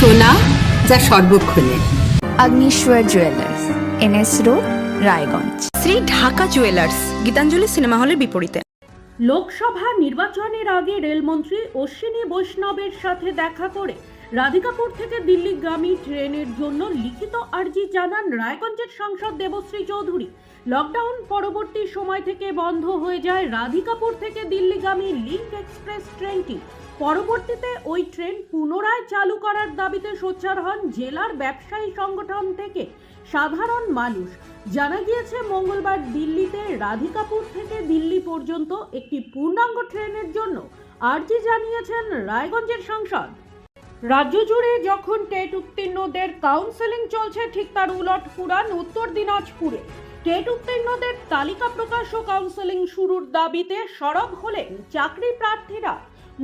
সোনা যা সর্বক্ষণের Agnishwar jewellers NS road Raiganj. Shri Dhaka jewellers Gitanjali cinema হলের বিপরীতে। লোকসভা নির্বাচনের আগে রেলমন্ত্রী অশ্বিনী বৈষ্ণবের সাথে দেখা করে রাধিকাপুর থেকে দিল্লিগামী ট্রেনের জন্য লিখিত আর্জি জানান রায়গঞ্জের সাংসদ দেবশ্রী চৌধুরী। লকডাউন পরবর্তী সময় থেকে বন্ধ হয়ে যায় রাধিকাপুর থেকে দিল্লিগামী লিঙ্ক এক্সপ্রেস ট্রেনটি। পরবর্তীতে ওই ট্রেন পুনরায় চালু করার দাবিতে সোচ্চার হন জেলার ব্যবসায়ী সংগঠন থেকে সাধারণ মানুষ। জানা গিয়েছে, মঙ্গলবার দিল্লিতে রাধিকাপুর থেকে দিল্লি পর্যন্ত একটি পূর্ণাঙ্গ ট্রেনের জন্য আর্জি জানিয়েছেন রায়গঞ্জের সাংসদ। রাজ্য জুড়ে যখন টেট উত্তীর্ণদের কাউন্সেলিং চলছে, ঠিক তার উলট পুরান উত্তর দিনাজপুরে। টেট উত্তীর্ণদের তালিকা প্রকাশ ও কাউন্সেলিং শুরুর দাবিতে সরব হলেন চাকরি প্রার্থীরা।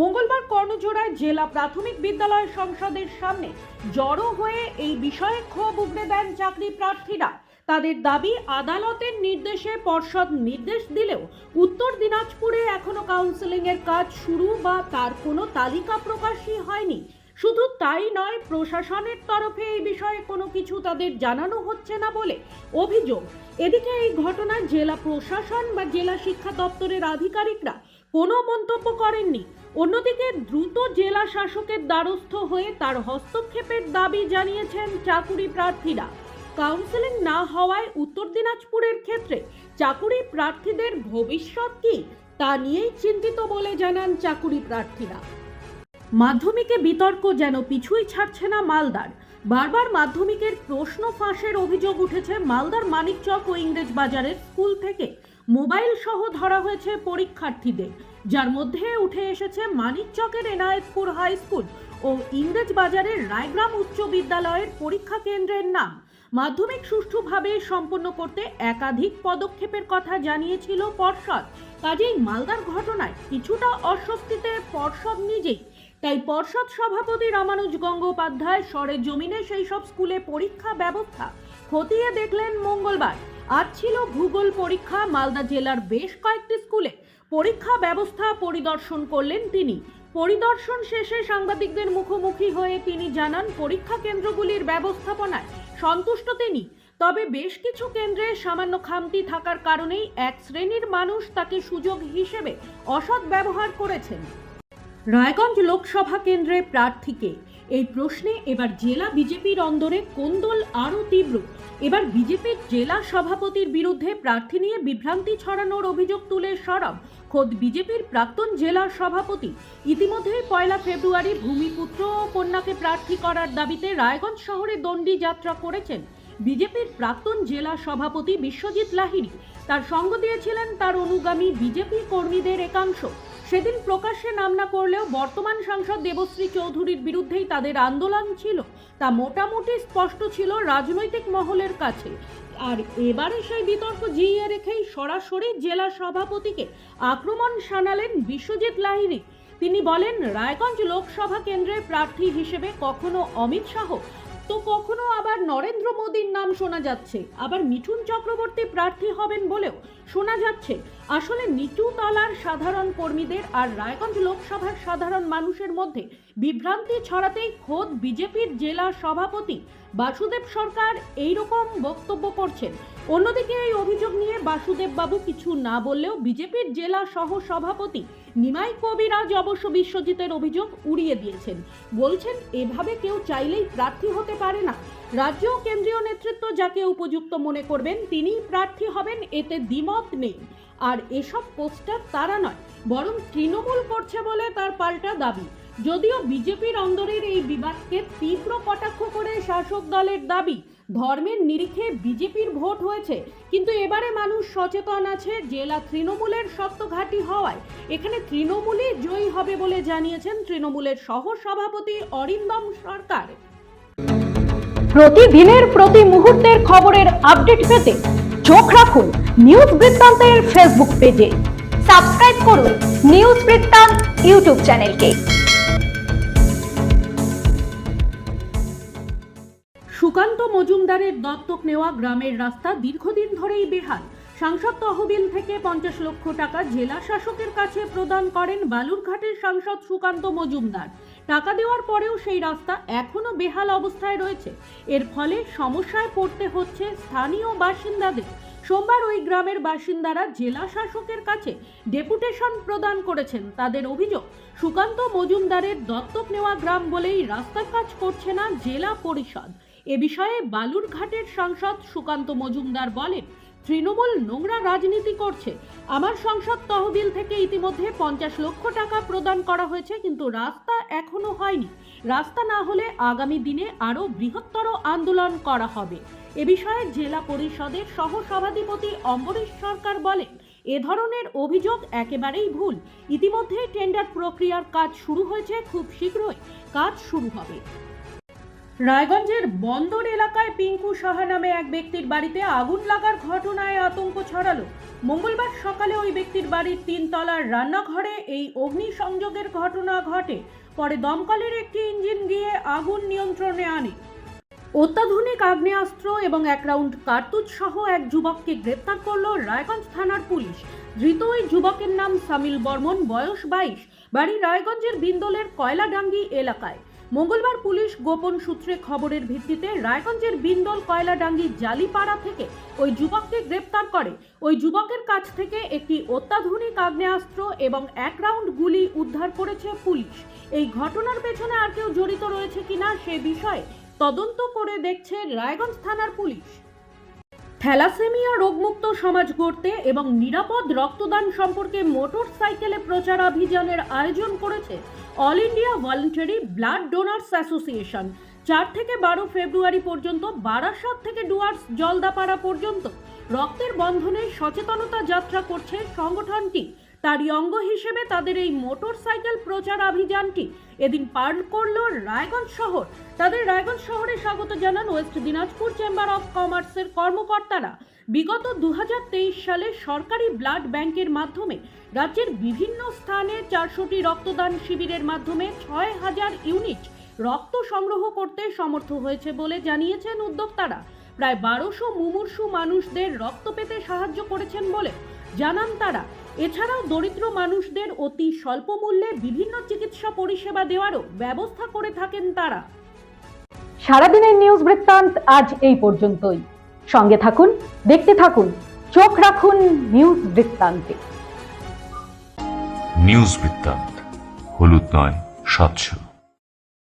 মঙ্গলবার কর্ণজোড়ায় জেলা প্রাথমিক বিদ্যালয় সংসদের সামনে জড়ো হয়ে এই বিষয়ে ক্ষোভ উগড়ে দেন চাকরি প্রার্থীরা। তাদের দাবি, আদালতের নির্দেশে পর্ষদ নির্দেশ দিলেও উত্তর দিনাজপুরে এখনও কাউন্সেলিং এর কাজ শুরু বা তার কোনো তালিকা প্রকাশই হয়নি। শুধু তাই নয়, প্রশাসনের তরফে এই বিষয়ে কোনো কিছু তাদের জানানো হচ্ছে না বলে অভিযোগ। এদিকে এই ঘটনায় জেলা প্রশাসন বা জেলা শিক্ষা দপ্তরের আধিকারিকরা কোনো মন্তব্য করেননি। অন্যদিকে দ্রুত জেলা শাসকের দ্বারস্থ হয়ে তার হস্তক্ষেপের দাবি জানিয়েছেন চাকুরি প্রার্থীরা। কাউন্সেলিং না হওয়ায় উত্তর দিনাজপুরের ক্ষেত্রে চাকুরি প্রার্থীদের ভবিষ্যৎ কি তা নিয়েই চিন্তিত বলে জানান চাকুরি প্রার্থীরা। মাধ্যমিকে বিতর্ক যেন পিছুই ছাড়ছে না মালদার। বারবার মাধ্যমিকের প্রশ্ন ফাঁসের অভিযোগ উঠেছে মালদার মানিকচক ও ইংরেজ বাজারের স্কুল থেকে। মোবাইল সহ ধরা হয়েছে পরীক্ষার্থীদের, যার মধ্যে উঠে এসেছে মানিকচকের এনায়েতপুর হাই স্কুল ও ইংরেজ বাজারের রায়গ্রাম উচ্চ বিদ্যালয়ের পরীক্ষা কেন্দ্রের নাম। মাধ্যমিক সুষ্ঠুভাবে সম্পন্ন করতে একাধিক পদক্ষেপের কথা জানিয়েছিল পর্ষদ। কাজেই মালদার ঘটনায় কিছুটা অস্বস্তিতে পর্ষদ নিজেই। তাই পর্ষদ সভাপতি রামানুজ গঙ্গোপাধ্যায় সরে জমিনে সেই সব স্কুলে পরীক্ষা ব্যবস্থা খতিয়ে দেখলেন মঙ্গলবার। আজ ছিল ভূগোল পরীক্ষা। মালদা জেলার বেশ কয়েকটি স্কুলে পরীক্ষা ব্যবস্থা পরিদর্শন করলেন তিনি। পরিদর্শন শেষে সাংবাদিকদের মুখোমুখি হয়ে তিনি জানান, পরীক্ষা কেন্দ্রগুলির ব্যবস্থাপনায় সন্তুষ্ট তিনি। তবে বেশ কিছু কেন্দ্রে সামান্য খামতি থাকার কারণেই এক শ্রেণির মানুষ তাকে সুযোগ হিসেবে অসৎ ব্যবহার করেছেন। রায়গঞ্জ লোকসভা কেন্দ্রে প্রার্থীকে এই প্রশ্নে এবার জেলা বিজেপির অন্দরে কোন্দল আরও তীব্র। এবার বিজেপির জেলা সভাপতির বিরুদ্ধে প্রার্থী নিয়ে বিভ্রান্তি ছড়ানোর অভিযোগ তুলে সরব। খোদ বিজেপির প্রাক্তন জেলা সভাপতি। ইতিমধ্যেই পয়লা ফেব্রুয়ারি ভূমিপুত্র ও কন্যাকে প্রার্থী করার দাবিতে রায়গঞ্জ শহরে দণ্ডি যাত্রা করেছেন বিজেপির প্রাক্তন জেলা সভাপতি বিশ্বজিৎ লাহিড়ী। তার সঙ্গ দিয়েছিলেন তার অনুগামী বিজেপি কর্মীদের একাংশ। সেদিন প্রকাশ্যে নাম না করলেও বর্তমান সাংসদ দেবশ্রী চৌধুরীর বিরুদ্ধেই তাদের আন্দোলন ছিল। তা মোটামুটি স্পষ্ট ছিল রাজনৈতিক মহলের কাছে। আর এবারে সেই বিতর্ক জিইয়ে রেখেই সরাসরি জেলা সভাপতিকে আক্রমণ শানালেন বিশ্বজিৎ লাহিড়ী। তিনি বলেন, রায়গঞ্জ লোকসভা কেন্দ্রের প্রার্থী হিসেবে কখনো অমিত শাহ, তো কখনো আবার নরেন্দ্র মোদীর নাম শোনা যাচ্ছে। আবার মিঠুন চক্রবর্তী প্রার্থী হবেন বলেও শোনা যাচ্ছে। আসলে নিচু তলার সাধারণ কর্মীদের আর রায়গঞ্জ লোকসভার সাধারণ মানুষের মধ্যে বিভ্রান্তি ছড়াতেই খোদ বিজেপির জেলা সভাপতি বাসুদেব সরকার এই রকম বক্তব্য করছেন। অন্যদিকে এই অভিযোগ নিয়ে বাসুদেব বাবু কিছু না বললেও বিজেপির জেলা সহ সভাপতি নিমাই কবিরাজ অবশ্য বিশ্বজিতের অভিযোগ উড়িয়ে দিয়েছেন। বলছেন, এভাবে কেউ চাইলেই প্রার্থী হতে পারে না। রাজ্য কেন্দ্রীয় নেতৃত্ব যাকে উপযুক্ত মনে করবেন, তিনিই প্রার্থী হবেন, এতে দ্বিমত নেই। আর এসব পোস্টার তারা নয়, বরং তৃণমূল করছে বলে তার পাল্টা দাবি। যদিও বিজেপির অন্দরের এই বিবাদকে তীব্র কটাক্ষ করে শাসক দলের দাবি, ধর্মের নিরিখে বিজেপির ভোট হয়েছে। কিন্তু এবারে মানুষ সচেতন আছে, জেলা তৃণমূলের শক্ত ঘাঁটি হওয়ায়। এখানে তৃণমূলই জয়ী হবে বলে জানিয়েছেন তৃণমূলের সহ সভাপতি অরিন্দম সরকার। প্রতিদিনের, প্রতি মুহূর্তের খবরের আপডেট পেতে চোখ রাখুন নিউজ বৃত্তান্তের ফেসবুক পেজে সাবস্ক্রাইব করুন নিউজ বৃত্তান্ত ইউটিউব চ্যানেলকে সুকান্ত মজুমদারের দত্তক নেওয়া গ্রামের রাস্তা দীর্ঘদিন ধরেই বেহাল। সাংসদ তহবিল থেকে পঞ্চাশ লক্ষ টাকা জেলা শাসকের কাছে প্রদান করেন বালুরঘাটের সাংসদ সুকান্ত মজুমদার। টাকা দেওয়ার পরেও সেই রাস্তা এখনও বেহাল অবস্থায় রয়েছে। এর ফলে সমস্যায় পড়তে হচ্ছে স্থানীয় বাসিন্দাদের। সোমবার ওই গ্রামের বাসিন্দারা জেলা শাসকের কাছে ডেপুটেশন প্রদান করেছেন। তাদের অভিযোগ, সুকান্ত মজুমদারের দত্তক নেওয়া গ্রাম বলেই রাস্তার কাজ করছে না জেলা পরিষদ। এ বিষয়ে বালুরঘাটের সাংসদ সুকান্ত মজুমদার বলেন তৃণমূল নোংরা রাজনীতি করছে। আমার সংসদ তহবিল থেকে ইতিমধ্যে পঞ্চাশ লক্ষ টাকা প্রদান করা হয়েছে, কিন্তু রাস্তা এখনও হয়নি। রাস্তা না হলে আগামী দিনে আরও বৃহত্তর আন্দোলন করা হবে। এ বিষয়ে জেলা পরিষদের সহ সভাধিপতি অম্বরীশ সরকার বলেন, এ ধরনের অভিযোগ একেবারেই ভুল। ইতিমধ্যে টেন্ডার প্রক্রিয়ার কাজ শুরু হয়েছে খুব শীঘ্রই। কাজ শুরু হবে। রায়গঞ্জের বন্দর এলাকায় পিঙ্কু সাহা নামে এক ব্যক্তির বাড়িতে আগুন লাগার ঘটনায় আতঙ্ক ছড়ালো। মঙ্গলবার সকালে ওই ব্যক্তির বাড়ির তিনতলার রান্নাঘরে এই অগ্নিসংযোগের ঘটনা ঘটে। পরে দমকলের একটি ইঞ্জিন গিয়ে আগুন নিয়ন্ত্রণে আনে। অত্যাধুনিক আগ্নেয়াস্ত্র এবং এক রাউন্ড কার্তুজ সহ এক যুবককে গ্রেপ্তার করল রায়গঞ্জ থানার পুলিশ। ধৃত ওই যুবকের নাম সামিল বর্মন, বয়স বাইশ, বাড়ি রায়গঞ্জের বিন্দলের কয়লাডাঙ্গি এলাকায়। মঙ্গলবার পুলিশ গোপন সূত্রে খবরের ভিত্তিতে রায়গঞ্জের বিন্দল কয়লাডাঙ্গি জালিপাড়া থেকে ওই যুবককে গ্রেপ্তার করে। ওই যুবকের কাছ থেকে একটি অত্যাধুনিক আগ্নেয়াস্ত্র এবং এক রাউন্ড গুলি উদ্ধার করেছে পুলিশ। এই ঘটনার পেছনে আর কেউ জড়িত রয়েছে কিনা সে বিষয়ে তদন্ত করে দেখছে রায়গঞ্জ থানার পুলিশ। থ্যালাসেমিয়া রোগমুক্ত সমাজ গড়তে এবং নিরাপদ রক্তদান সম্পর্কে মোটর সাইকেলে প্রচার অভিযানের আয়োজন করেছে all India voluntary blood donors association. চার থেকে বারো ফেব্রুয়ারি পর্যন্ত, বারাসাত থেকে ডুয়ার্স জলদাপাড়া পর্যন্ত রক্তের বন্ধনে সচেতনতা যাত্রা করছে সংগঠনটি। তারই অঙ্গ হিসেবে তাদের এই মোটর সাইকেল প্রচার অভিযানটি এদিন পার করল রায়গঞ্জ শহর। তাদের রায়গঞ্জ শহরে স্বাগত জানান ওয়েস্ট দিনাজপুর চেম্বার অফ কমার্সের কর্মকর্তারা। বিগত দু হাজার তেইশ সালে সরকারি ব্লাড ব্যাংকের মাধ্যমে রাজ্যের বিভিন্ন স্থানে চারশোটি রক্তদান শিবিরের মাধ্যমে ছয় হাজার ইউনিট রক্ত সংগ্রহ করতে সমর্থ হয়েছে বলে জানিয়েছেন উদ্যোক্তারা। প্রায় বারোশো মুমূর্ষু মানুষদের রক্ত পেতে সাহায্য করেছেন বলে জানান তারা। এছাড়াও দরিদ্র মানুষদের অতি স্বল্প মূল্যে বিভিন্ন চিকিৎসা পরিষেবা দেওয়ারও ব্যবস্থা করে থাকেন তারা। সারাদিনের নিউজ বৃত্তান্ত আজ এই পর্যন্তই। সঙ্গে থাকুন দেখতে থাকুন চোখ রাখুন নিউজ বৃত্তান্তে। নিউজ বৃত্তান্ত হলুদ নয় স্বচ্ছ।